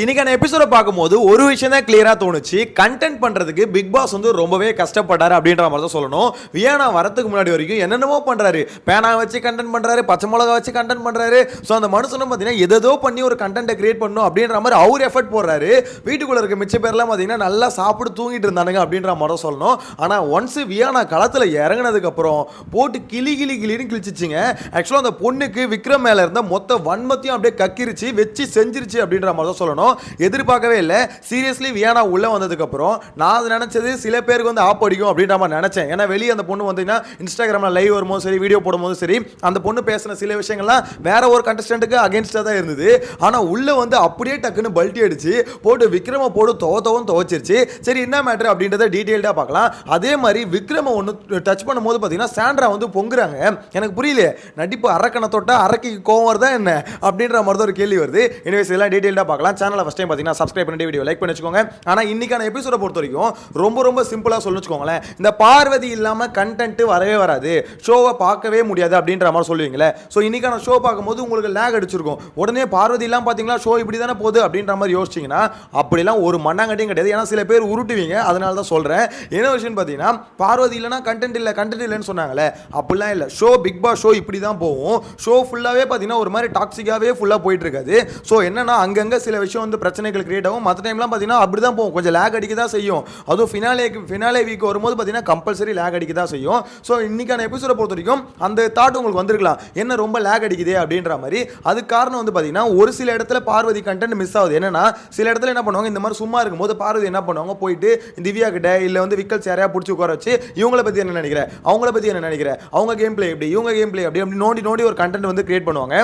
இன்னைக்கான எபிசோட பார்க்கும்போது ஒரு விஷயம் தான் கிளியரா தோணுச்சு. கண்டென்ட் பண்றதுக்கு பிக் பாஸ் வந்து ரொம்பவே கஷ்டப்பட்டாரு அப்படின்ற மாதிரி தான் சொல்லணும். வியானா வரதுக்கு முன்னாடி வரைக்கும் என்னென்னமோ பண்றாரு. பேனா வச்சு கண்டென்ட் பண்றாரு பச்சை மிளகா வச்சு கண்டென்ட் பண்றாரு. ஸோ அந்த மனுஷனும் பார்த்தீங்கன்னா எதோ பண்ணி ஒரு கண்டென்ட்டை கிரியேட் பண்ணும் அப்படின்ற மாதிரி அவர் எஃபர்ட் போடுறாரு. வீட்டுக்குள்ள இருக்க மிச்ச பேர்லாம் பார்த்தீங்கன்னா நல்லா சாப்பிட்டு தூங்கிட்டு இருந்தானுங்க அப்படின்ற மாதிரி தான் சொல்லணும். ஆனால் ஒன்ஸ் வியானா களத்தில் இறங்கினதுக்கு அப்புறம் போட்டு கிளி கிளி கிளின்னு கிழிச்சிச்சுங்க. ஆக்சுவலாக அந்த பொண்ணுக்கு விக்ரம் மேல இருந்த மொத்த வன்மத்தையும் அப்படியே கக்கிரிச்சு வச்சு செஞ்சிருச்சு அப்படின்ற மாதிரி தான் சொல்லணும். எதிர்பார்க்கவே இல்லை. சீரியஸ்லி வியானா உள்ளே வந்ததுக்கப்புறம் நான் அது நினச்சது சில பேருக்கு வந்து ஆப் அடிக்கும் அப்படின்ற மாதிரி நினச்சேன். ஏன்னா வெளியே அந்த பொண்ணு வந்தீங்கன்னா இன்ஸ்டாகிராமில் லைவ் வரும்போது சரி வீடியோ போடும்போது சரி அந்த பொண்ணு பேசின சில விஷயங்கள்லாம் வேற ஒரு கண்டஸ்டண்ட்டுக்கு அகேன்ஸ்டாக தான் இருந்தது. ஆனால் உள்ளே வந்து அப்படியே டக்குன்னு பல்ட்டி அடிச்சு போட்டு விக்ரம போட்டு துவத்தவும் துவச்சிருச்சு. சரி என்ன மேட்ரு அப்படின்றத டீட்டெயில்டாக பார்க்கலாம். அதே மாதிரி விக்ரம ஒன்று டச் பண்ணும்போது பார்த்தீங்கன்னா சாண்ட்ரா வந்து பொங்குறாங்க. எனக்கு புரியல நடிப்பு அரக்கணை தொட்டால் அரக்கைக்கு கோவம் வருதா என்ன? அப்படின்ற மாதிரி தான் ஒரு கேள்வி வருது. எனிவேஸ் எல்லாம் டீட்டெயில்டாக பார்க்கலாம். சேனல் ஃபஸ்ட் டைம் பார்த்தீங்கன்னா சப்ஸ்கிரைப் பண்ணி வீடியோ லைக் பண்ணி வச்சுக்கோங்க. ஆனால் இன்னைக்கான எபிசோட பொறுத்த வரைக்கும் ரொம்ப ரொம்ப சிம்பிளாக சொல்லி வச்சுக்கோங்களேன். இந்த பார்வதி இல்லாமல் கண்டென்ட் வரவே வராது. ஷோவை பார்க்கவே முடியாது அப்படின்ற மாதிரி சொல்லுவீங்களே. ஸோ இன்னைக்கான ஷோ பார்க்கும்போது உங்களுக்கு லேக் அடிச்சிருக்கும். உடனே பார்வதி இல்லாமல் பார்த்தீங்களா ஷோ இப்படி தானே போகுது அப்படின்ற மாதிரி யோசிச்சிங்கன்னா அப்படிலாம் ஒரு மண்ணாங்கட்டியும் கிடையாது. ஏன்னா சில பேர் உருட்டுவீங்க. அதனால தான் சொல்கிறேன் என்ன விஷயம்னு பார்த்தீங்கன்னா பார்வதி இல்லைனா கண்டென்ட் இல்லை கண்டென்ட் இல்லைன்னு சொன்னாங்களே அப்படிலாம் இல்லை. ஷோ பிக் பாஸ் ஷோ இப்படி தான் போகும். ஷோ ஃபுல்லாகவே பார்த்தீங்கன்னா ஒரு மாதிரி டாக்ஸிக்காகவே ஃபுல்லாக போயிட்டு இருக்காது. ஸோ என்னன்னா அங்கங்கே சில விஷயம் வந்து பிரச்சனைகள் கிரியேட் ஆகும். மற்ற டைம்லாம் பார்த்தீங்கன்னா அப்படி தான் போகும். கொஞ்சம் லேக் அடிக்க தான் செய்யும். அதுவும் ஃபினாலே ஃபினாலே வீக் வரும்போது பார்த்தீங்கன்னா கம்பல்சரி லேக் அடிக்க தான் செய்யும். ஸோ இன்றைக்கான எபிசோட பொறுத்த வரைக்கும் அந்த தாட் உங்களுக்கு வந்திருக்கலாம். என்ன ரொம்ப லேக் அடிக்குதே அப்படின்ற மாதிரி. அதுக்கு காரணம் வந்து பார்த்தீங்கன்னா ஒரு சில இடத்துல பார்வதி கண்டென்ட் மிஸ் ஆகுது. என்னன்னா சில இடத்துல என்ன பண்ணுவாங்க இந்த மாதிரி சும்மா இருக்கும்போது பார்வதி என்ன பண்ணுவாங்க போயிட்டு திவ்யா கிட்ட இல்லை வந்து விக்கல்ஸ் யாரையா பிடிச்சி உட்கார வச்சு இவங்கள பற்றி என்ன நினைக்கிறேன் அவங்கள பற்றி என்ன நினைக்கிறேன் அவங்க கேம் பிளே எப்படி? இவங்க கேம் பிளே எப்படி? அப்படி நோண்டி நோண்டி ஒரு கண்டென்ட் வந்து கிரியேட் பண்ணுவாங்க.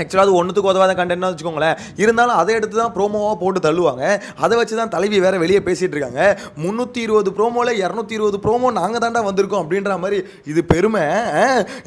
ஆக்சுவலாக அது ஒன்றுத்துக்கு உதவாத கண்டென்ட்னு வச்சுக்கோங்களேன். இருந்தாலும் அதை எடுத்து தான் ப்ரோமோவாக போட்டு தள்ளுவாங்க. அதை வச்சு தான் தலைவி வேறு வெளியே பேசிகிட்டு இருக்காங்க. முந்நூற்றி இருபது ப்ரோமோவில் இரநூத்தி இருபது ப்ரோமோ நாங்கள் தாண்டா வந்திருக்கோம் அப்படின்ற மாதிரி இது பெருமை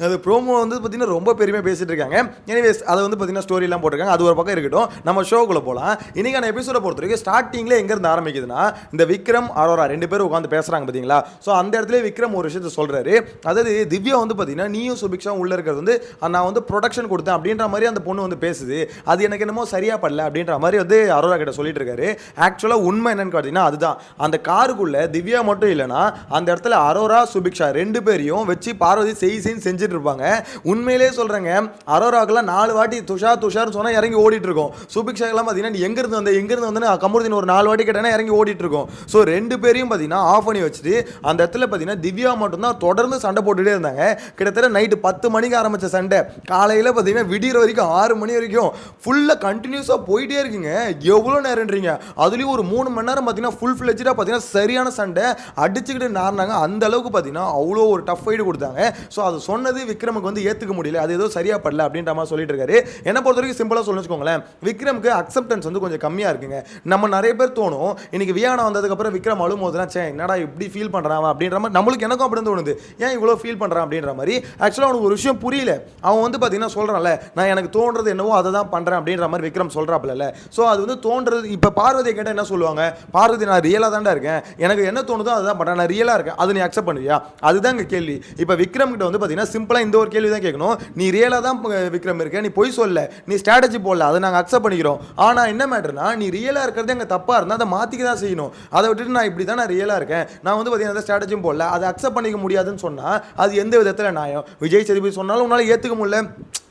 அது ப்ரோமோ வந்து பார்த்திங்கன்னா ரொம்ப பெருமையாக பேசிகிட்டு இருக்காங்க. எனிவேஸ் அதை வந்து பார்த்தீங்கன்னா ஸ்டோரிலாம் போட்டிருக்காங்க. அது ஒரு பக்கம் இருக்கட்டும். நம்ம ஷோக்குள்ளே போகலாம் இன்றைக்கான எபிசோட பொறுத்த வரைக்கும் ஸ்டார்டிங்கில் எங்கேருந்து ஆரம்பிக்குதுன்னா இந்த விக்ரம் அரோரா ரெண்டு பேரும் உட்காந்து பேசுகிறாங்க பார்த்தீங்களா? ஸோ அந்த இடத்துல விக்ரம் ஒரு விஷயத்த சொல்கிறாரு அதாவது திவ்யா வந்து பார்த்தீங்கன்னா நீயும் சுபிக்ஷா உள்ளே இருக்கிறது வந்து நான் வந்து ப்ரொடக்ஷன் கொடுத்தேன் அப்படின்ற மாதிரி அந்த பொண்ணு வந்து பேசுது அது எனக்கு என்னமோ சரியா படல அப்படின்ற மாதிரி வந்து அரோரா கிட்ட சொல்லிட்டு இருக்காரு. ஆக்சுவலாக உண்மை என்னன்னு பார்த்தீங்கன்னா அதுதான். அந்த காருக்குள்ளே திவ்யா மட்டும் இல்லைன்னா அந்த இடத்துல அரோரா சுபிக்ஷா ரெண்டு பேரையும் வச்சு பார்வதி செய் செய்ன்னு செஞ்சுட்டு இருப்பாங்க. உண்மையிலேயே சொல்றேங்க அரோராக்கெல்லாம் நாலு வாட்டி துஷார் துஷார்னு சொன்னால் இறங்கி ஓடிட்டு இருக்கோம். சுபிக்ஷாக்கெல்லாம் பார்த்தீங்கன்னா நீ எங்கேருந்து வந்த எங்கேருந்து வந்து கமருதீன் ஒரு நாலு வாட்டி கேட்டேன்னா இறங்கி ஓடிட்டு இருக்கோம். ஸோ ரெண்டு பேரையும் பார்த்தீங்கன்னா ஆஃப் பண்ணி வச்சுட்டு அந்த இடத்துல பார்த்தீங்கன்னா திவ்யா மட்டும்தான் தொடர்ந்து சண்டை போட்டுகிட்டே இருந்தாங்க. கிட்டத்தட்ட நைட்டு பத்து மணிக்கு ஆரம்பித்த சண்டை. காலையில் பார்த்தீங்கன்னா விடிகிற வரைக்கும் ஆறு மணி வரைக்கும் ஃபுல்லாக கண்டினியூஸாக போயிட்டே இருக்குங்க. எவ்வளோ நேரம்ன்றீங்க? அதுலேயும் ஒரு மூணு மணி நேரம் பார்த்தீங்கன்னா ஃபுல் ஃப்ளெஜாக பார்த்தீங்கன்னா சரியான சண்டை அடிச்சுக்கிட்டு நார்னாங்க. அந்த அளவுக்கு பார்த்தீங்கன்னா அவ்வளோ ஒரு டஃப் ஃபைட் கொடுத்தாங்க. ஸோ அது சொன்னது விக்ரமுக்கு வந்து ஏற்றுக்க முடியல. அது ஏதோ சரியாக படல அப்படின்ற மாதிரி சொல்லிட்டு இருக்காரு. என்னை பொறுத்த வரைக்கும் சிம்பிளாக சொல்லி வச்சுக்கோங்களேன். விக்ரமுக்கு அக்செப்டன்ஸ் வந்து கொஞ்சம் கம்மியாக இருக்குங்க. நம்ம நிறைய பேர் தோணும். இன்னைக்கு வியானா வந்ததுக்கப்புறம் விக்ரம் அழும் போதுலாம் சே என்னடா இப்படி ஃபீல் பண்ணுறான் அப்படின்ற மாதிரி நம்மளுக்கு எனக்கும் அப்படி தோணுது. ஏன் இவ்வளோ ஃபீல் பண்ணுறான் அப்படின்ற மாதிரி. ஆக்சுவலாக அவனுக்கு ஒரு விஷயம் புரியல. அவன் வந்து பார்த்தீங்கன்னா சொல்கிறான்ல நான் எனக்கு தோன்றது என்னவோ அதை தான் பண்ணுறேன் அப்படின்ற மாதிரி விக்ரம் சொல்கிறாப்புல ஸோ அது வந்து தோன்றது இப்போ பார்வதியை கேட்டால் என்ன சொல்லுவாங்க? பார்வதி நான் ரியலாக தான்டா இருக்கேன். எனக்கு என்ன தோணுதோ அதை தான் பண்ணுறேன் நான் ரியலாக இருக்கேன். அது நீ அக்செப்ட் பண்ணுவியா? அதுதான் இங்கே கேள்வி. இப்போ விக்ரம் கிட்ட வந்து பார்த்தீங்கன்னா சிம்பிளாக இந்த ஒரு கேள்வி தான் கேட்கணும். நீ ரியலாக தான் விக்ரம் இருக்க. நீ பொய் சொல்ல நீ ஸ்ட்ராட்டஜி போடல. அதை நாங்கள் அக்செப்ட் பண்ணிக்கிறோம். ஆனால் என்ன மேட்டர்னா நீ ரியலாக இருக்கிறது எங்கள் தப்பாக இருந்தால் அதை மாற்றிக்க தான் செய்யணும். அதை விட்டுட்டு நான் இப்படி தான் நான் ரியலாக இருக்கேன். நான் வந்து பார்த்தீங்கன்னா ஸ்ட்ராட்டஜியும் போடல. அதை அக்செப்ட் பண்ணிக்க முடியாதுன்னு சொன்னால் அது எந்த விதத்தில் நியாயம்? விஜய் சேதுபதி சொன்னாலும் உன்னால் ஏற்றுக்க முடியல.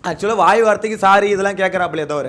ஆக்சுவலாக வாய் வார்த்தைக்கு சாரி இதெல்லாம் கேட்குறாப்பிலே தவிர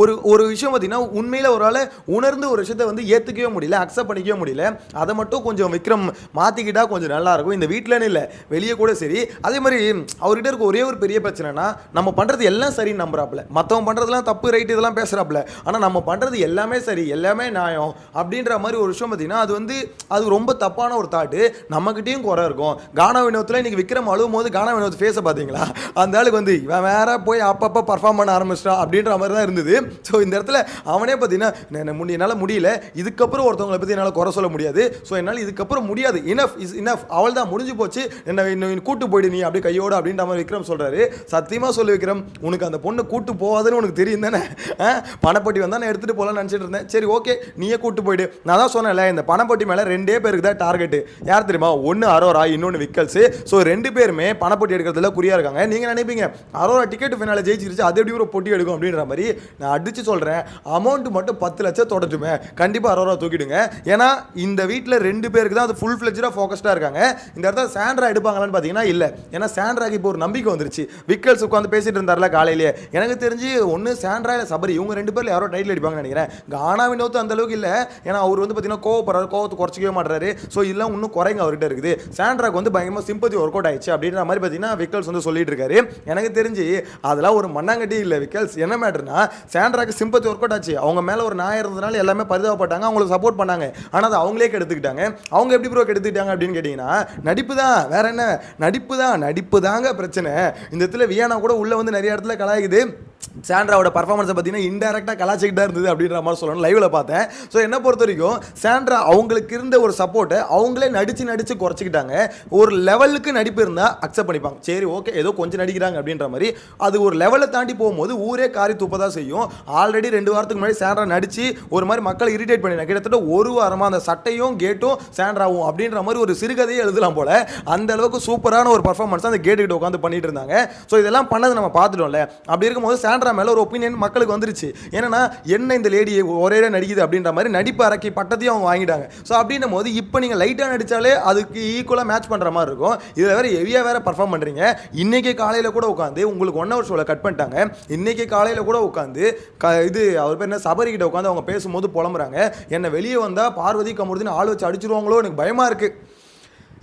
ஒரு ஒரு விஷயம் பார்த்தீங்கன்னா உண்மையில் ஒரு ஆள் உணர்ந்து ஒரு விஷயத்தை வந்து ஏற்றுக்கவே முடியல அக்செப்ட் பண்ணிக்கவே முடியல. அதை மட்டும் கொஞ்சம் விக்ரம் மாற்றிக்கிட்டால் கொஞ்சம் நல்லாயிருக்கும் இந்த வீட்டிலன்னு இல்லை வெளியே கூட சரி. அதே மாதிரி அவர்கிட்ட இருக்க ஒரே ஒரு பெரிய பிரச்சனைனா நம்ம பண்ணுறது எல்லாம் சரி நம்புறாப்புல. மற்றவங்க பண்ணுறதுலாம் தப்பு ரைட் இதெல்லாம் பேசுகிறாப்புல ஆனால் நம்ம பண்ணுறது எல்லாமே சரி எல்லாமே நியாயம் அப்படின்ற மாதிரி ஒரு விஷயம் பார்த்தீங்கன்னா அது வந்து அது ரொம்ப தப்பான ஒரு தாட்டு நம்மக்கிட்டேயும் குறை இருக்கும். கானா வினோத்தில் இன்றைக்கி விக்ரம் அழுவும் போது கானா வினோத் ஃபேஸை பார்த்தீங்களா அந்த ஆளுக்கு வந்து இவன் வேற போய் அப்பப்போ பர்ஃபார்ம் பண்ண ஆரம்பிச்சிட்டான் அப்படின்ற மாதிரி தான் இருந்தது. ஸோ இந்த இடத்துல அவனே பார்த்தீங்கன்னா முடி என்னால் முடியல. இதுக்கப்புறம் ஒருத்தவங்களை பற்றி என்னால் குறை சொல்ல முடியாது. ஸோ என்னால் இதுக்கப்புறம் முடியாது. இனஃப் இஸ் இனஃப் அவள் தான் முடிஞ்சு போச்சு. என்ன இன்னும் கூட்டு போயிடு நீ அப்படியே கையோடு அப்படின்ற மாதிரி விக்ரம் சொல்கிறாரு சத்தியமாக சொல்லி விக்ரம் உனக்கு அந்த பொண்ணு கூட்டு போகாதுன்னு உனக்கு தெரியும் தானே? ஆ? பணப்பட்டி வந்தால் நான் எடுத்துகிட்டு போகலான்னு நினச்சிட்டு இருந்தேன். சரி ஓகே நீயே கூட்டு போயிடு. நான் தான் சொன்னேன்ல இந்த பணப்பட்டி மேலே ரெண்டே பேருக்கு தான் டார்கெட்டு யார் தெரியுமா? ஒன்று அரோரா இன்னொன்று விக்கல்ஸு. ஸோ ரெண்டு பேருமே பணப்பட்டி எடுக்கிறதுல குறியாக இருக்காங்க. நீங்கள் நினைப்பீங்க அரோரா டிக்கெட் விக்கெட் ஃபினால ஜெயிச்சிருச்சு அது எப்படி ஒரு பொட்டி எடுக்கும் அப்படின்ற மாதிரி நான் அடிச்சு சொல்கிறேன் அமௌண்ட் மட்டும் பத்து லட்சம் தொடட்டுமே. கண்டிப்பாக அறுபது ரூபா தூக்கிடுங்க. ஏன்னா இந்த வீட்டில் ரெண்டு பேருக்கு தான் அது ஃபுல் ஃப்ளெஜாக ஃபோக்கஸ்டாக இருக்காங்க. இந்த இடத்துல சாண்ட்ரா எடுப்பாங்களான்னு பார்த்தீங்கன்னா இல்லை. ஏன்னா சாண்ட்ராக்கு இப்போ ஒரு நம்பிக்கை வந்துருச்சு. விக்கல்ஸ் உட்காந்து பேசிட்டு இருந்தார்ல காலையிலேயே. எனக்கு தெரிஞ்சு ஒன்று சாண்ட்ரா இல்லை சபரி இவங்க ரெண்டு பேரில் யாரோ டைட்டில் அடிப்பாங்கன்னு நினைக்கிறேன். கானா வினோத் அந்த அளவுக்கு இல்லை. ஏன்னா அவர் வந்து பார்த்தீங்கன்னா கோவப்படுறாரு கோவத்தை குறைச்சிக்கவே மாட்டாரு ஸோ இதெல்லாம் இன்னும் குறைங்க அவர்கிட்ட இருக்குது. சாண்ட்ராக்கு வந்து பயங்கரமாக சிம்பத்தி ஒர்க் அவுட் ஆயிடுச்சு அப்படின்ற மாதிரி பார்த்தீங்கன்னா விக்கல்ஸ் வந்து சொல்லிட்டு இருக்காரு. எனக்கு தெரிஞ்சு அதெல்லாம் ஒரு மண்ணாங்கட்டி இல்லை விக்கல்ஸ். என்ன மேட்டர்னா சாண்ட்ராக்கு சிம்பத்தி ஒர்க் அவுட் ஆச்சு. அவங்க மேலே ஒரு நாயம் இருந்ததுனால எல்லாமே பரிதாபப்பட்டாங்க அவங்களுக்கு சப்போர்ட் பண்ணாங்க. ஆனால் அதை அவங்களே கெடுத்துக்கிட்டாங்க. அவங்க எப்படி ப்ரோ கெடுத்துக்கிட்டாங்க அப்படின்னு கேட்டிங்கன்னா நடிப்பு தான். வேற என்ன? நடிப்பு தான். நடிப்பு தாங்க பிரச்சனை. இந்த இடத்துல வியானா கூட உள்ளே வந்து நிறைய இடத்துல கலாயுது சாண்ட்ராவோட பர்ஃபார்மன்ஸை பார்த்தீங்கன்னா இன்டெரக்டாக கலாச்சிக்கிட்டா இருந்தது அப்படின்ற மாதிரி சொல்லணும் லைவில் பார்த்தேன். ஸோ என்ன பொறுத்த வரைக்கும் சாண்ட்ரா அவங்களுக்கு இருந்த ஒரு சப்போர்ட்டை அவங்களே நடித்து நடித்து குறைச்சிக்கிட்டாங்க. ஒரு லெவலுக்கு நடிப்பு இருந்தால் அக்செப்ட் பண்ணிப்பாங்க. சரி ஓகே ஏதோ கொஞ்சம் நடிக்கிறாங்க அப்படின்ற மாதிரி. அது ஒரு லெவலை தாண்டி போகும்போது ஊரே காரி துப்பதான் செய்யும். ஆல்ரெடி ரெண்டு வாரத்துக்கு முன்னாடி சாண்ட்ரா நடிச்சு ஒரு மாதிரி மக்களை இரிட்டேட் பண்ணிடுறாங்க. கிட்டத்தட்ட ஒரு வாரமாக அந்த சட்டையும் கேட்டும் சாண்ட்ராவும் அப்படின்ற மாதிரி ஒரு சிறுகதையை எழுதலாம் போல. அந்த அளவுக்கு சூப்பரான ஒரு பர்ஃபார்மன்ஸ் அந்த கேட்டுக்கிட்ட உட்காந்து பண்ணிட்டு இருந்தாங்க. ஸோ இதெல்லாம் பண்ணது நம்ம பார்த்துட்டோம்ல. அப்படி இருக்கும்போது சாண்ட்ரா மேலே ஒரு ஒப்பீனியன் மக்களுக்கு வந்துருச்சு. ஏன்னா என்ன இந்த லேடி ஒரே நடிக்குது அப்படின்ற மாதிரி நடிப்பு அரைக்கி பட்டத்தையும் அவங்க வாங்கிட்டாங்க. ஸோ அப்படின்னும் போது இப்போ நீங்கள் லைட்டாக நடித்தாலே அதுக்கு ஈக்குவலாக மேட்ச் பண்ணுற மாதிரி இருக்கும். இதில் வேறு ஹெவியாக வேற பர்ஃபார்ம் பண்ணுறீங்க இன்றைக்கி காலையில் கூட உட்காந்து உங்களுக்கு ஒன் ஹவர் ஷோவில் கட் பண்ணிட்டாங்க. இன்றைக்கி காலையில் கூட உட்காந்து க இது அவர் பேர் என்ன சபரிக்கிட்ட உட்காந்து அவங்க பேசும்போது புலம்புறாங்க. என்னை வெளியே வந்தால் பார்வதி கமுருதின்னு ஆள் வச்சு அடிச்சிருவாங்களோ எனக்கு பயமாக இருக்குது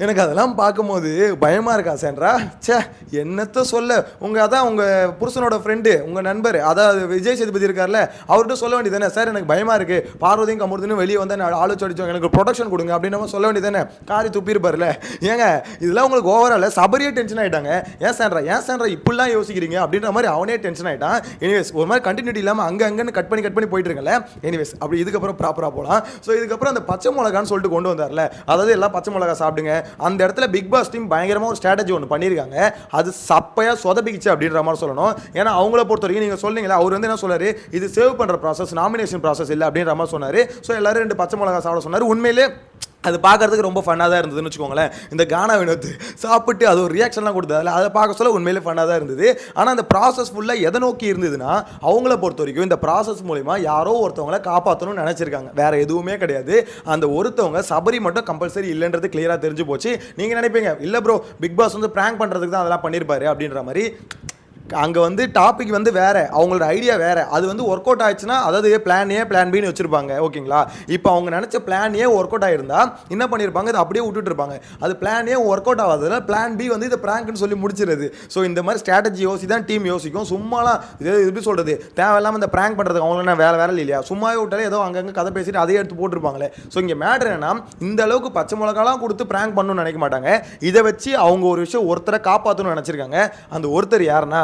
எனக்கு அதெல்லாம் பார்க்கும்போது பயமாக இருக்கா சேன்றா ச்சே என்னத்த சொல்ல? உங்கள் அதான் உங்கள் புருஷனோட ஃப்ரெண்டு உங்கள் நண்பர் அதாவது விஜய் சேதுபதி இருக்கார்ல அவர்கிட்ட சொல்ல வேண்டியது தானே சார் எனக்கு பயமாக இருக்குது பார்வதியும் கமுருதுன்னு வெளியே வந்து நான் ஆலோசி அடிச்சோம் எனக்கு ப்ரொடக்ஷன் கொடுங்க அப்படின்னு நம்ம சொல்ல வேண்டியது தானே காரி துப்பியிருப்பார்ல. ஏங்க இதெல்லாம் உங்களுக்கு ஓவரால் சபரியே டென்ஷன் ஆகிட்டாங்க ஏன் சேன்றா ஏன் சேன்றா இப்படிலாம் யோசிக்கிறீங்க? அப்படின்ற மாதிரி அவனே டென்ஷன் ஆகிட்டான் எனிவேஸ் ஒரு மாதிரி கண்டினியூட்டி இல்லாமல் அங்கே அங்கன்னு கட் பண்ணி கட் பண்ணி போயிட்டு இருக்கல எனிவேஸ் அப்படி இதுக்கப்புறம் ப்ராப்பராக போகலாம் ஸோ இதுக்கப்புறம் அந்த பச்சை மிளகான்னு சொல்லிட்டு கொண்டு வந்தார்ல. அதாவது எல்லாம் பச்சை மிளகா சாப்பிடுங்க. அந்த இடத்துல பிக் பாஸ் டீம் பயங்கரமாக ஒரு ஸ்ட்ராட்டஜி ஒன்று பண்ணியிருக்காங்க. அது சப்பையாக சொதப்பிக்கிச்சு அப்படின்ற மாதிரி சொல்லணும். ஏன்னா அவங்கள பொறுத்த வரைக்கும் நீங்கள் சொன்னீங்களா அவர் வந்து என்ன சொன்னார் இது சேவ் பண்ணுற ப்ராசஸ் நாமினேஷன் ப்ராசஸ் இல்லை அப்படின்ற மாதிரி சொன்னார். ஸோ எல்லாரும் ரெண்டு பச்சை மிளகா சாப்பிட சொன்னார். உண்மையிலே அது பார்க்கறதுக்கு ரொம்ப ஃபன்னாக தான் இருந்ததுன்னு வச்சுக்கோங்களேன். இந்த கானா வினோத் சாப்பிட்டு அது ஒரு ரியாக்ஷன்லாம் கொடுத்ததில்ல அதை பார்க்க சொல்ல உண்மையிலே ஃபன்னாக தான் இருந்தது. ஆனால் அந்த ப்ராசஸ் ஃபுல்லாக எதை நோக்கி இருந்ததுன்னா அவங்கள பொறுத்த வரைக்கும் இந்த ப்ராசஸ் மூலிமா யாரோ ஒருத்தவங்கள காப்பாற்றணும்னு நினச்சிருக்காங்க. வேறு எதுவுமே கிடையாது. அந்த ஒருத்தவங்க சபரி மட்டும் கம்பல்சரி இல்லைன்றது கிளியராக தெரிஞ்சு போச்சு. நீங்கள் நினைப்பீங்க இல்லை ப்ரோ பிக் பாஸ் வந்து ப்ராங்க் பண்ணுறதுக்கு தான் அதெல்லாம் பண்ணியிருப்பாரு அப்படின்ற மாதிரி அங்கே வந்து டாபிக் வந்து வேறு. அவங்களோட ஐடியா வேறு. அது வந்து ஒர்க் அவுட் ஆயிடுச்சுன்னா அதாவது பிளான் ஏ பிளான் பின்னு வச்சுருப்பாங்க. ஓகேங்களா? இப்போ அவங்க நினச்ச பிளான் ஏ ஒர்க் அவுட் ஆயிருந்தா என்ன பண்ணியிருப்பாங்க அதை அப்படியே விட்டுட்ருப்பாங்க அது பிளான் ஏ ஒர்க் அவுட் ஆகாததுனால பிளான் பி வந்து இதை பிராங்க்னு சொல்லி முடிச்சிருது. ஸோ இந்த மாதிரி ஸ்ட்ராட்டஜி யோசி தான் டீம் யோசிக்கும். சும்மாலாம் இது எப்படி சொல்கிறது தேவையில்லாமல் இந்த பிராங்க் பண்ணுறதுக்கு அவங்களுக்கு நான் வேலை வேலை இல்லையா? சும்மாவே விட்டாலே ஏதோ அங்கங்கே கதை பேசிட்டு அதையே எடுத்து போட்டிருப்பாங்களே. ஸோ இங்கே மேட்ரு என்னன்னா இந்த அளவுக்கு பச்சை மிளகாலாம் கொடுத்து பிராங்க் பண்ணணும்னு நினைக்க மாட்டாங்க. இதை வச்சு அவங்க ஒரு விஷயம் ஒருத்தரை காப்பாற்றணும்னு நினச்சிருக்காங்க. அந்த ஒருத்தர் யாருன்னா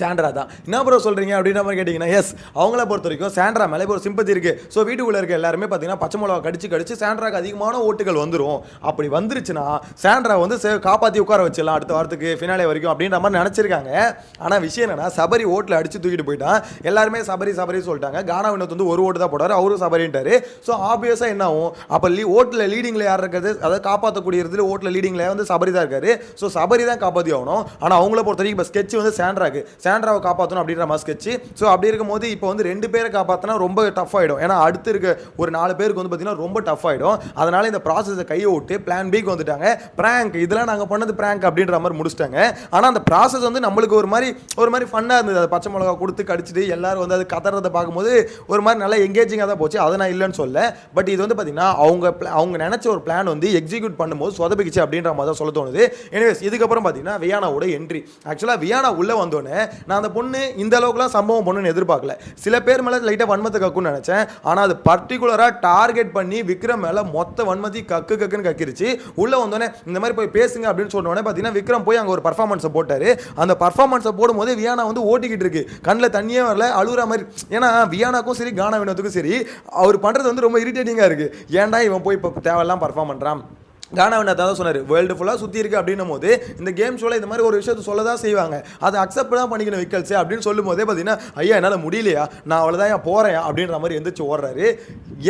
சாண்ட்ரா தான். என்ன ப்ரோ சொல்கிறீங்க அப்படின்ற மாதிரி கேட்டிங்கன்னா எஸ் அவங்கள பொறுத்த வரைக்கும் சாண்ட்ரா மேலே இப்போ ஒரு சிம்பத்தி இருக்குது ஸோ வீட்டுக்குள்ளே இருக்க எல்லாருமே பார்த்தீங்கன்னா பச்சை மிளகா கடிச்சு கடிச்சு சாண்ட்ராக்கு அதிகமான ஓட்டுகள் வந்துடும் அப்படி வந்துருச்சுன்னா சாண்ட்ரா வந்து சே- காப்பாற்றி உட்கார வச்சிடலாம் அடுத்த வாரத்துக்கு ஃபினாலே வரைக்கும் அப்படின்ற மாதிரி நினச்சிருக்காங்க. ஆனால் விஷயம் என்னென்னா சபரி ஓட்டில் அடிச்சு தூக்கிட்டு போயிட்டான். எல்லாருமே சபரி சபரி சொல்லிட்டாங்க. கானா வினோத் வந்து ஒரு ஓட்டு தான் போடுவார் அவரும் சபரின்ட்டாரு. ஸோ ஆப்வியஸாக என்ன ஆகும்? அப்போ லீ ஓட்டில் லீடிங்கில் யார் இருக்கிறது? அதாவது காப்பாற்றக்கூடிய ஓட்டில் லீடிங்கில் வந்து சபரி தான் இருக்காரு. ஸோ சபரி தான் காப்பாற்றி ஆகணும். ஆனால் அவங்கள பொறுத்த வரைக்கும் இப்போ ஸ்கெட்ச் வந்து சாண்ட்ராக்கு. சாண்ட்ராவை காப்பாற்றணும் அப்படின்ற மாதிரி ஸ்கெட்ச் ஸோ அப்படி இருக்கும்போது இப்போ வந்து ரெண்டு பேரை காப்பாற்றினா ரொம்ப டஃப் ஆகிடும் ஏன்னா அடுத்து இருக்க ஒரு நாலு பேருக்கு வந்து பார்த்தீங்கன்னா ரொம்ப டஃப் ஆகிடும் அதனால இந்த ப்ராசஸை கையை விட்டு பிளான் பிக்கு வந்துட்டாங்க. ப்ராங்க் இதெல்லாம் நாங்கள் பண்ணது ப்ராங்க் அப்படின்ற மாதிரி முடிச்சிட்டாங்க. ஆனால் அந்த ப்ராசஸ் வந்து நம்மளுக்கு ஒரு மாதிரி ஒரு மாதிரி ஃபன்னாக இருந்தது. அது பச்சை மிளகா கொடுத்து கடிச்சிட்டு எல்லாரும் வந்து அது கதறதை பார்க்கும்போது ஒரு மாதிரி நல்லா எங்கேஜிங்காக தான் போச்சு. அதை நான் இல்லைன்னு சொல்ல பட் இது வந்து பார்த்தீங்கன்னா அவங்க அவங்க நினச்ச ஒரு பிளான் வந்து எக்ஸிக்யூட் பண்ணும்போது சொதப்பிக்கிச்சு அப்படின்ற மாதிரி தான் சொல்ல தோணுது. எனிவேஸ் இதுக்கப்புறம் பார்த்தீங்கன்னா வியானாவோட என்ட்ரி ஆக்சுவலாக வியானா உள்ளே வந்தோடனே நான் அந்த பொண்ணு இந்த அளவுக்குலாம் சம்பவம் பொண்ணுன்னு எதிர்பார்க்கல. சில பேர் மேலே லைட்டாக வன்மத்தை கக்குன்னு நினச்சேன். ஆனால் அது பர்டிகுலராக டார்கெட் பண்ணி விக்ரம் மேலே மொத்த வன்மதி கக்கு கக்குன்னு கக்கிருச்சு. உள்ளே வந்தோடனே இந்த மாதிரி போய் பேசுங்க அப்படின்னு சொன்ன உடனே பார்த்தீங்கன்னா விக்ரம் போய் அங்கே ஒரு பர்ஃபார்மன்ஸை போட்டார். அந்த பர்ஃபார்மன்ஸை போடும்போது வியானா வந்து ஓட்டிக்கிட்டு இருக்கு. கண்ணில் தண்ணியே வரல அழுகிற மாதிரி. ஏன்னா வியானாக்கும் சரி கானா வினோத்துக்கும் சரி அவர் பண்ணுறது வந்து ரொம்ப இரிட்டேட்டிங்காக இருக்குது ஏன்டா இவன் போய் இப்போ தேவையெல்லாம் பர்ஃபார்ம் பண்ணுறான் கானாவின் தான் சொன்னார் வேர்ல்டு ஃபுல்லாக சுற்றி இருக்கு அப்படின்னும் போது இந்த கேம் ஷோவில் இந்த மாதிரி ஒரு விஷயத்தை சொல்ல தான் செய்வாங்க. அதை அக்செப்ட் தான் பண்ணிக்கணும் விக்கல்ஸ் அப்படின்னு சொல்லும் போதே பார்த்தீங்கன்னா ஐயா என்னால் முடியலையா? நான் அவ்வளோதான் ஏன் போகிறேன் அப்படின்ற மாதிரி எந்திரிச்சு ஓடுறாரு.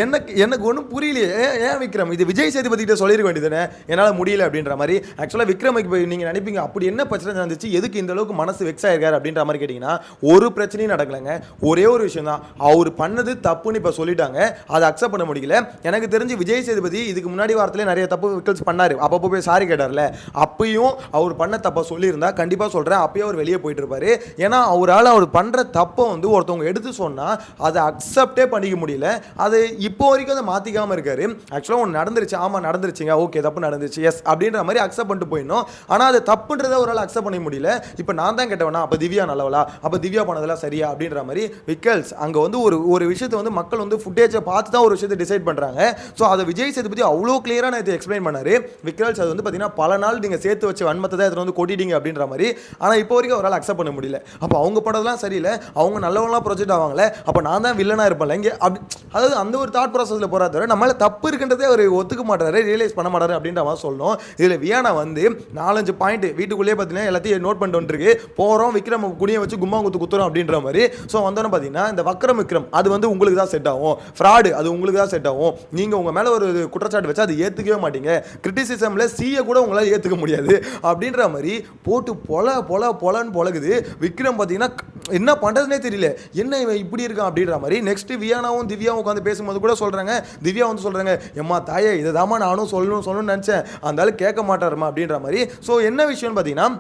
எனக்கு எனக்கு ஒன்றும் புரியலையே. ஏன் ஏன் விக்ரம்? இது விஜய் சேதுபதி கிட்ட சொல்லிருக்க வேண்டியதுதானே? என்னால் முடியல அப்படின்ற மாதிரி. ஆக்சுவலாக விக்ரமுக்கு இப்போ நீங்கள் நினைப்பீங்க அப்படி என்ன பிரச்சனை நடந்துச்சு? எதுக்கு இந்த அளவுக்கு மனசு வெக்ஸ் ஆயிருக்காரு? அப்படின்ற மாதிரி கேட்டிங்கன்னா ஒரு பிரச்சனையும் நடக்கலைங்க. ஒரே ஒரு விஷயம் தான். அவர் பண்ணது தப்புன்னு இப்போ சொல்லிட்டாங்க. அதை அக்செப்ட் பண்ண முடியல. எனக்கு தெரிஞ்சு விஜய் சேதுபதி இதுக்கு முன்னாடி வாரத்திலே நிறைய தப்பு விக்கல்ஸ் பண்ணாரு. அப்பப்போ போய் சாரி கேட்டார்ல. அப்பயும் அவர் பண்ண தப்பை சொல்லியிருந்தா கண்டிப்பாக சொல்கிறேன் அப்பயும் அவர் வெளியே போயிட்டு இருப்பாரு ஏன்னா அவரால் அவர் பண்ணுற தப்பை வந்து ஒருத்தவங்க எடுத்து சொன்னால் அதை அக்செப்டே பண்ணிக்க முடியல. அது இப்போ வரைக்கும் அதை மாற்றிக்காமல் இருக்காரு. ஆக்சுவலாக ஒன்று நடந்துருச்சு. ஆமாம் நடந்துருச்சுங்க. ஓகே தப்பு நடந்துச்சு எஸ் அப்படின்ற மாதிரி அக்செப்ட் பண்ணிட்டு போயிடணும். ஆனால் அது தப்புன்றதை அவரால் அக்செப்ட் பண்ண முடியல. இப்போ நான் தான் கேட்டவனா அப்போ திவ்யா நல்லவளா? அப்போ திவ்யா பண்ணதெல்லாம் சரியா? அப்படின்ற மாதிரி விக்கல்ஸ் அங்கே வந்து ஒரு ஒரு விஷயத்தை வந்து மக்கள் வந்து ஃபுட்டேஜை பார்த்து தான் ஒரு விஷயத்தை டிசைட் பண்ணுறாங்க ஸோ அதை விஜய் சேதுபதி அவ்வளோ கிளியராக நான் இதை எக்ஸ்பிளைன் பண்ணாரு விக்கல்ஸ் அது வந்து பார்த்தீங்கன்னா பல நாள் நீங்கள் சேர்த்து வச்ச வன்மத்தை தான் இதில் வந்து கொட்டிட்டீங்க அப்படின்ற மாதிரி. ஆனால் இப்போ வரைக்கும் அவரால் அக்செப்ட் பண்ண முடியல. அப்போ அவங்க படம்லாம் சரியில்லை. அவங்க நல்லவங்களாம் ப்ரொஜெக்ட் ஆவாங்களே அப்போ நான் தான் வில்லனாக இருப்பேன்ல. இங்கே அப்படி அதாவது அந்த ஒரு தாட் ப்ராசஸில் போகிறா தவிர நம்மளால தப்பு இருக்குன்றதே அவர் ஒத்துக்க மாட்டாரு ரியலைஸ் பண்ண மாட்டாரு அப்படின்ற மாதிரி சொல்லணும். இதில் வியானா வந்து நாலஞ்சு பாயிண்ட் வீட்டுக்குள்ளேயே பார்த்தீங்கன்னா எல்லாத்தையும் நோட் பண்ணிட்டு வந்துருக்கு. போகிறோம் விக்ரம் குனியை வச்சு கும்மா குத்து குத்துறோம் அப்படின்ற மாதிரி. ஸோ வந்தோன்னு பார்த்தீங்கன்னா இந்த வக்ரம் விக்ரம் அது வந்து உங்களுக்கு தான் செட் ஆகும். ஃப்ராடு அது உங்களுக்கு தான் செட் ஆகும். நீங்கள் உங்கள் மேலே ஒரு குற்றச்சாட்டு வச்சு அது ஏற்றுக்கவே மாட்டீங்க. கிரிட்டிசிசமில் சியை கூட உங்களால் ஏற்றுக்க முடியாது. அப்படின்ற மாதிரி போட்டு பொல பொல பொலன்னு பொழகுது விக்ரம் பார்த்தீங்கன்னா என்ன பண்ணுறதுனே தெரியல. என்ன இவன் இப்படி இருக்கான் அப்படின்ற மாதிரி நெக்ஸ்ட் வியானாவும் திவ்யாவும் உட்காந்து பேசும்போது கூட சொல்கிறாங்க திவ்யா வந்து சொல்கிறாங்க எம்மா தாயே இதை நானும் சொல்லணும் சொல்லணும்னு நினச்சேன். அந்த கேட்க மாட்டாருமா அப்படின்ற மாதிரி. ஸோ என்ன விஷயம்னு பார்த்தீங்கன்னா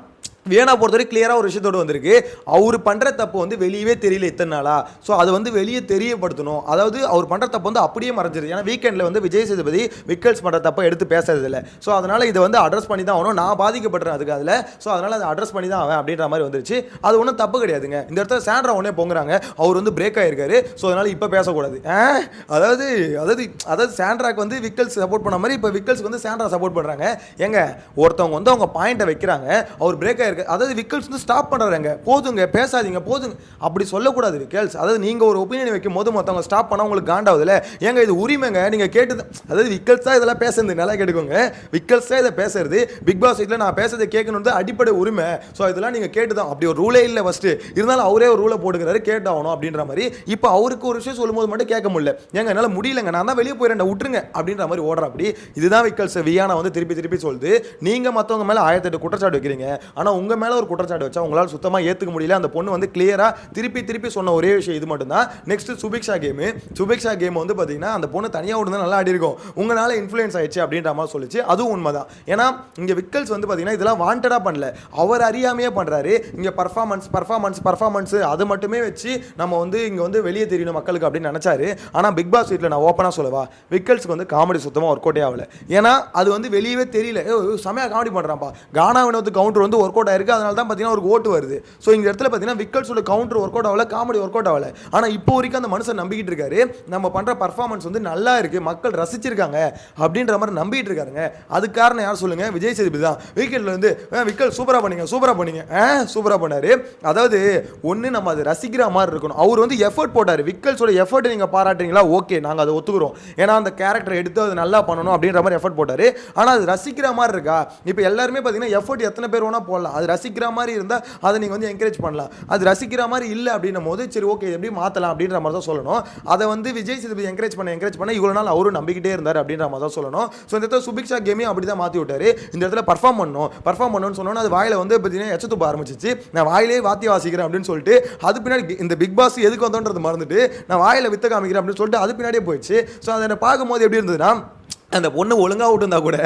வியனா பொறுத்தவரை கிளியராக ஒரு விஷயத்தோடு வந்திருக்கு. அவர் பண்ணுற தப்பு வந்து வெளியவே தெரியல இத்தனை நாளா. ஸோ அதை வந்து வெளியே தெரியப்படுத்தணும். அதாவது அவர் பண்ணுற தப்பு வந்து அப்படியே மறைஞ்சிருது. ஏன்னா வீக்கெண்டில் வந்து விஜய் சேதுபதி விக்கல்ஸ் பண்ணுற தப்பை எடுத்து பேசுறது இல்லை ஸோ அதனால் இதை வந்து அட்ரஸ் பண்ணி தான் ஆகணும். நான் பாதிக்கப்படுறேன் அதுக்கு அதில். ஸோ அதனால் அதை அட்ரஸ் பண்ணி தான் ஆவேன் அப்படின்ற மாதிரி வந்துருச்சு. அது ஒன்றும் தப்பு கிடையாதுங்க. இந்த இடத்துல சாண்ட்ரா உடனே பொங்குறாங்க. அவர் வந்து பிரேக் ஆகிருக்காரு ஸோ அதனால் இப்போ பேசக்கூடாது. அதாவது அதாவது அதாவது சாண்ட்ராக்கு வந்து விக்கல்ஸ் சப்போர்ட் பண்ண மாதிரி இப்போ விக்கல்ஸ்க்கு வந்து சாண்ட்ரா சப்போர்ட் பண்ணுறாங்க ஏங்க ஒருத்தவங்க வந்து அவங்க பாயிண்ட்டை வைக்கிறாங்க. அவர் பிரேக் ஆயிருக்கு அதாவது விக்கல்ஸ் வந்து ஸ்டாப் பண்ணுறாங்க போதுங்க பேசாதீங்க போதுங்க. அப்படி சொல்லக்கூடாது விக்கல்ஸ். அதாவது நீங்கள் ஒரு ஒப்பீனியன் வைக்கும் போது மற்றவங்க ஸ்டாப் பண்ணால் உங்களுக்கு காண்டாவதுல. ஏங்க இது உரிமைங்க? நீங்கள் கேட்டு அதாவது விக்கல்ஸ் தான் இதெல்லாம் பேசுறது. நல்லா கேட்டுக்கோங்க. விக்கல்ஸ் தான் இதை பேசுறது. பிக் பாஸ் இதில் நான் பேசுறதை கேட்கணுன்றது அடிப்படை உரிமை. ஸோ இதெல்லாம் நீங்கள் கேட்டு தான் அப்படி ஒரு ரூலே இல்லை ஃபஸ்ட்டு இருந்தாலும் அவரே ஒரு ரூலை போட்டுக்கிறாரு கேட்டாகணும் அப்படின்ற மாதிரி. இப்போ அவருக்கு ஒரு விஷயம் சொல்லும்போது மட்டும் கேட்க முடியல. ஏங்க என்னால் முடியலங்க. நான் தான் வெளியே போயிடறேன் விட்டுருங்க அப்படின்ற மாதிரி ஓடுற அப்படி இதுதான் விக்கல்ஸ். வியானா வந்து திருப்பி திருப்பி சொல்லுது. நீங்கள் மற்றவங்க மேலே ஆயிரத்தெட்டு குற்றச்சாட்டு வைக்கிறீங்க. ஆனால் உங்கள் மேலே ஒரு குற்றச்சாட்டு வச்சா உங்களால் சுத்தமாக ஏற்றுக்க முடியல. அந்த பொண்ணு வந்து கிளியராக திருப்பி திருப்பி சொன்ன ஒரே விஷயம் இது மட்டும்தான். Next Subiksha game. Subiksha game வந்து பார்த்தீங்கன்னா அந்த பொண்ணு தனியாக விடுந்தா நல்லா ஆடி இருக்கும். உங்களால் இன்ஃப்ளூயன்ஸ் ஆயிடுச்சு அப்படின்ற மாதிரி சொல்லிச்சு. அதுவும் உண்மைதான். ஏன்னா இங்கே விக்கல்ஸ் வந்து பார்த்தீங்கன்னா இதெல்லாம் வாண்டடாக பண்ணல. அவர் அறியாமையே பண்ணுறாரு இங்கே பர்ஃபார்மன்ஸ் பர்ஃபார்மன்ஸ் பர்ஃபார்மன்ஸ் அது மட்டுமே வச்சு நம்ம வந்து இங்கே வந்து வெளியே தெரியணும் மக்களுக்கு அப்படின்னு நினச்சாரு. ஆனால் பிக் பாஸ் வீட்டில் நான் ஓப்பனாக சொல்லவா? விக்கல்ஸ்க்கு வந்து காமெடி சுத்தமாக ஒர்க் அவுட்டே ஆகல. ஏன்னா அது வந்து வெளியவே தெரியல. ஏ செமையாக காமெடி பண்ணுறான்ப்பா கானா வினோத் கவுண்டர் வந்து ஒர்க் அவுட் ஆயிருக்கு அதனால தான் பார்த்தீங்கன்னா ஒரு ஓட்டு வருது. ஸோ இந்த இடத்துல பார்த்தீங்கன்னா விக்கல்ஸோட கவுண்டர் ஒர்க் அவுட் ஆகல காமெடி ஒர்க் அவுட் ஆகல. ஆனால் இப்போ வரைக்கும் அந்த மனுஷன் நம்பிக்கிட்டு இருக்காரு. நம்ம பண்ணுற பர்ஃபார்மன்ஸ் வந்து நல்லா இருக்கு. மக்கள் ரசிச்சிருக்காங்க அப்படின்ற மாதிரி நம்பிக்கிட்டு இருக்காருங்க. அது காரணம் யார் சொல்லுங்க? விஜய் சேதுபதி தான். வீக்கெண்டில் வந்து "ஆ, விக்கல் சூப்பராக பண்ணிங்க சூப்பராக பண்ணீங்க. ஆ சூப்பராக பண்ணார். அதாவது ஒன்று நம்ம அதை ரசிக்கிற மாதிரி இருக்கணும். அவர் வந்து எஃபர்ட் போட்டார். விக்கல்ஸோட எஃபர்ட் நீங்கள் பாராட்டுறீங்களா? ஓகே நாங்கள் அதை ஒத்துக்கிறோம். ஏன்னா அந்த கேரக்டர் எடுத்து அது நல்லா பண்ணணும் அப்படின்ற மாதிரி எஃபர்ட் போட்டார். ஆனால் அது ரசிக்கிற மாதிரி இருக்கா? இப்போ எல்லாருமே பார்த்தீங்கன்னா எஃபர்ட் எத்தனை பேர் வேணால் போடலாம். அது ரசிக்கிற மாதிரி இருந்தால் அதை நீங்கள் வந்து என்கரேஜ் பண்ணலாம். அது ரசிக்கிற மாதிரி இல்லை அப்படின்னும் போது சரி ஓகே எப்படி மாற்றலாம் அப்படின்ற மாதிரி தான் சொல்லணும். அதை வந்து விஜய் சேதுபதி என்கரேஜ் பண்ண என்கரேஜ் பண்ண இவ்வளோ நாள் அவரும் நம்பிக்கிட்டே இருந்தார் அப்படின்ற மாதிரி தான் சொல்லணும். ஸோ இந்த இடத்துல சுபிக்ஷா கேமையும் அப்படி தான் மாற்றி விட்டார். இந்த இடத்துல பர்ஃபார்ம் பண்ணணும் பர்ஃபார்ம் பண்ணணும்னு சொன்னோன்னா அது வாயில் வந்து பார்த்தீங்கன்னா எச்சத்துப்ப ஆரம்பிச்சிச்சு. நான் வாயிலே வாத்தி வாசிக்கிறேன் அப்படின்னு சொல்லிட்டு அது பின்னாடி இந்த பிக் பாஸ் எதுக்கு வந்தோன்றது மறந்துட்டு நான் வாயில வித்த காமிக்கிறேன் அப்படின்னு சொல்லிட்டு அது பின்னாடியே போயிடுச்சு. ஸோ அதை பார்க்கும்போது எப்படி இருந்ததுன்னா அந்த பொண்ணு ஒழுங்காக விட்டுருந்தா கூட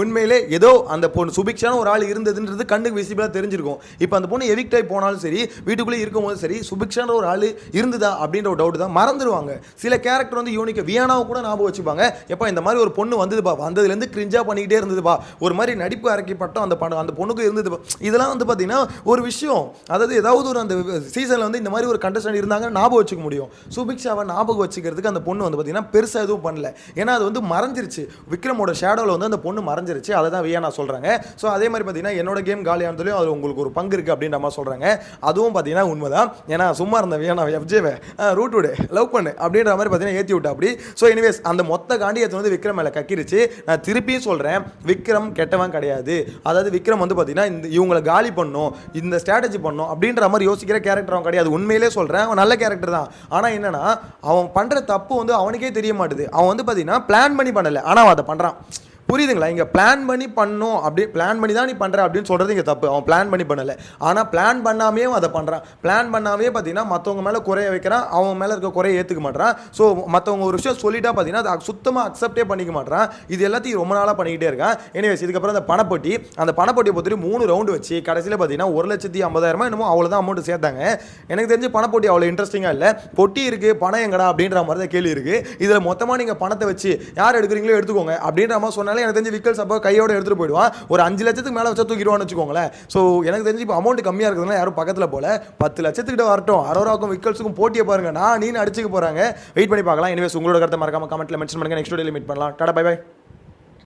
உண்மையிலே ஏதோ அந்த பொண்ணு சுபிக்ஷான ஒரு ஆள் இருந்ததுன்றது கண்ணுக்கு விசிபிளாக தெரிஞ்சிருக்கும். இப்போ அந்த பொண்ணு எவிக்ட் ஆகி போனாலும் சரி வீட்டுக்குள்ளே இருக்கும்போது சரி சுபிக்ஷான ஒரு ஆள் இருந்ததா அப்படின்ற ஒரு டவுட் தான். மறந்துடுவாங்க சில கேரக்டர் வந்து யூனிக்க வியானாவை கூட ஞாபகம் வச்சுப்பாங்க. எப்போ இந்த மாதிரி ஒரு பொண்ணு வந்ததுப்பா வந்ததுலேருந்து கிரிஞ்சாக பண்ணிக்கிட்டே இருந்ததுப்பா. ஒரு மாதிரி நடிப்பு அரைக்கப்பட்டோம் அந்த படம் அந்த பொண்ணுக்கு இருந்ததுப்பா. இதெல்லாம் வந்து பார்த்தீங்கன்னா ஒரு விஷயம். அதாவது ஏதாவது ஒரு அந்த சீசனில் வந்து இந்த மாதிரி ஒரு கண்டஸ்டன்ட் இருந்தாங்க ஞாபகம் வச்சுக்க முடியும். சுபிக்ஷாவை ஞாபகம் வச்சுக்கிறதுக்கு அந்த பொண்ணு வந்து பார்த்தீங்கன்னா பெருசாக எதுவும் பண்ணல. ஏன்னா அது வந்து மறைஞ்சிருச்சு. விக்ரமோட ஷேடோவில் வந்து அந்த பொண்ணு மறைஞ்சிருச்சு. அதை தான் வியானா சொல்கிறாங்க ஸோ அதே மாதிரி பார்த்தீங்கன்னா என்னோட கேம் காலியானதுலையும் அது உங்களுக்கு ஒரு பங்கு இருக்குது அப்படின்ற மாதிரி சொல்கிறாங்க அதுவும் பார்த்தீங்கன்னா உண்மைதான். ஏன்னா சும்மா இருந்த வியானா எஃப்ஜேவை ரூட் விடு லவ் பண்ணு அப்படின்ற மாதிரி பார்த்தீங்கன்னா ஏற்றி விட்டா அப்படி. ஸோ எனிவேஸ் அந்த மொத்த காண்டியத்தை வந்து விக்ரம் மேலே கக்கிருச்சு. நான் திருப்பியும் சொல்கிறேன் விக்ரம் கெட்டவன் கிடையாது. அதாவது விக்ரம் வந்து பார்த்தீங்கன்னா இந்த இவங்களை காலி பண்ணும் இந்த ஸ்ட்ராட்டஜி பண்ணும் அப்படின்ற மாதிரி யோசிக்கிற கேரக்டர் அவன் கிடையாது. உண்மையிலே சொல்கிறேன் அவன் நல்ல கேரக்டர் தான். ஆனால் என்னன்னா அவன் பண்ணுற தப்பு வந்து அவனுக்கே தெரிய மாட்டுது. அவன் வந்து பார்த்தீங்கன்னா பிளான் பண்ணி பண்ணலை. ஆனால் அவன் அதை பண்ணுறான் புரியுதுங்களா? இங்கே பிளான் பண்ணி பண்ணும் அப்படி பிளான் பண்ணி தான் நீ பண்ணுற அப்படின்னு சொல்கிறது இங்கே தப்பு. அவன் பிளான் பண்ணி பண்ணலை. ஆனால் பிளான் பண்ணாமே அதை பண்ணுறான் பிளான் பண்ணாமே பார்த்தீங்கன்னா மற்றவங்க மேலே குறைய வைக்கிறான். அவன் மேலே இருக்க குறைய ஏற்றுக்க மாட்டான் ஸோ மற்றவங்க ஒரு விஷயம் சொல்லிட்டா பார்த்தீங்கன்னா அதை சுத்தமாக அக்செப்டே பண்ணிக்க மாட்டான் இது எல்லாத்தையும் ரொம்ப நாளாக பண்ணிக்கிட்டே இருக்கான். எனிவேஸ் இதுக்கப்புறம் அந்த பணப்பொட்டி அந்த பணப்பொட்டியை பொறுத்து மூணு ரவுண்டு வச்சு கடைசியில் பார்த்தீங்கன்னா ஒரு லட்சத்தி ஐம்பதாயிரமா என்னமோ அவ்வளோ தான் அமௌண்ட் சேர்த்தாங்க. எனக்கு தெரிஞ்சு பணப்பொட்டி அவ்வளோ இன்ட்ரெஸ்டிங்காக இல்லை. பொட்டி இருக்குது பணம் எங்கடா அப்படின்ற மாதிரி தான் கேள்வி இருக்குது இதில் மொத்தமாக நீங்கள் பணத்தை வச்சு யார் எடுக்கிறீங்களோ எடுத்துக்கோங்க அப்படின்ற மாதிரி சொன்னால் எனக்கு தெரிஞ்சு விக்கல்ஸ் அப்போ கையோட எடுத்துகிட்டு போயிடுவான். ஒரு அஞ்சு லட்சத்துக்கு மேலே வச்சா தூக்கிடுவான்னு வச்சுக்கோங்களேன். ஸோ எனக்கு தெரிஞ்சு இப்போ அமௌண்ட் கம்மியாக இருக்கிறதுனால யாரும் பக்கத்தில் போல. பத்து லட்சத்துக்கிட்ட வரட்டும். அரோராக்கும் விக்கல்ஸுக்கும் போட்டியை பாருங்க. நான் நீ அடிச்சுக்க போகிறாங்க வெயிட் பண்ணி பார்க்கலாம். எனவே உங்களோட கருத்தை மறக்காம கமெண்ட்டில் மென்ஷன் பண்ணுங்க. நெக்ஸ்ட் டே மீட் பண்ணலாம். Tata bye by